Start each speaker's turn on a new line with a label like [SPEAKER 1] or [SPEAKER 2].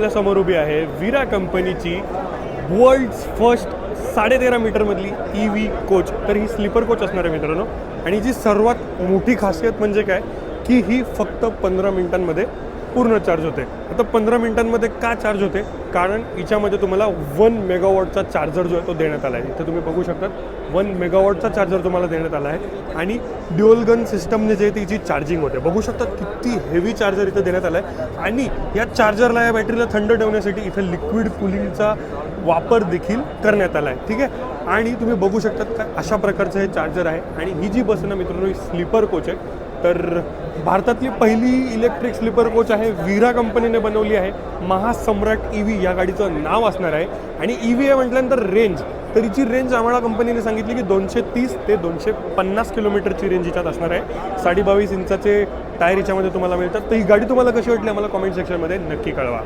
[SPEAKER 1] आपल्यासमोर उभी आहे विरा कंपनीची वर्ल्ड फर्स्ट साडेतेरा मीटरमधली ई व्ही कोच तर ही स्लीपर कोच असणार आहे मित्रांनो. आणि जी सर्वात मोठी खासियत म्हणजे काय? की ही फक्त पंधरा मिनिटांमध्ये पूर्ण चार्ज होते. आता पंधरा मिनिटांमध्ये का चार्ज होते? कारण हिच्यामध्ये तुम्हाला वन मेगावॉटचा चार्जर जो आहे तो देण्यात आला आहे. इथं तुम्ही बघू शकतात वन मेगावॉटचा चार्जर तुम्हाला देण्यात आला आहे. आणि ड्युअल गन सिस्टमने जे आहे तिची चार्जिंग होते. बघू शकतात किती हेवी चार्जर इथं देण्यात आला आहे. आणि या चार्जरला या बॅटरीला थंड ठेवण्यासाठी इथं लिक्विड कुलिंगचा वापर देखील करण्यात आला आहे. ठीक आहे? आणि तुम्ही बघू शकतात का अशा प्रकारचं हे चार्जर आहे. आणि ही जी बस आहे ना मित्रांनो ही स्लीपर कोच आहे. तर भारतातली पहिली इलेक्ट्रिक स्लीपर कोच आहे विरा कंपनीने बनवली आहे. महासम्राट ई व्ही या गाडीचं नाव असणार आहे. आणि ई व्ही आहे म्हटल्यानंतर रेंज तर हिची रेंज आम्हाला कंपनीने सांगितली की दोनशे तीस ते दोनशे पन्नास किलोमीटरची रेंज हिच्यात असणार आहे. साडे बावीस इंचाचे टायर हिच्यामध्ये तुम्हाला मिळतात. तर ही गाडी तुम्हाला कशी वाटली? आम्हाला कॉमेंट सेक्शनमध्ये नक्की कळवा.